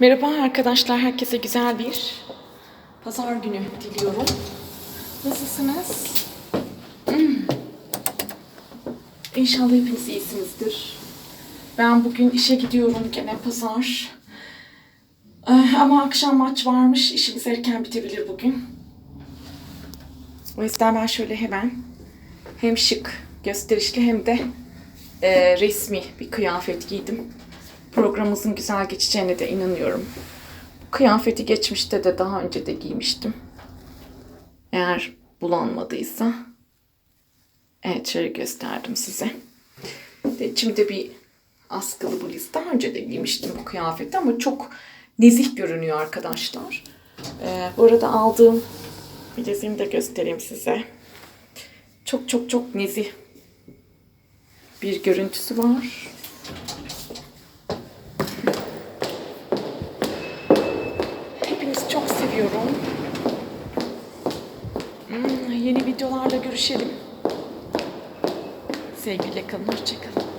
Merhaba arkadaşlar, herkese güzel bir pazar günü diliyorum. Nasılsınız? Hmm. İnşallah hepiniz iyisinizdir. Ben bugün işe gidiyorum gene pazar. Eh, Ama akşam maç varmış, işimiz erken bitebilir bugün. O yüzden ben şöyle hemen hem şık, gösterişli hem de eh, resmi bir kıyafet giydim programımızın güzel geçeceğine de inanıyorum. Bu kıyafeti geçmişte de daha önce de giymiştim. Eğer bulanmadıysa. Evet şöyle gösterdim size. De içimde bir askılı bluz. Daha önce de giymiştim bu kıyafeti ama çok nezih görünüyor arkadaşlar. Ee, bu arada aldığım bileziğimi de göstereyim size. Çok çok çok nezih bir görüntüsü var. Seviyorum. Hmm, yeni videolarla görüşelim. Sevgiyle kalın, hoşçakalın.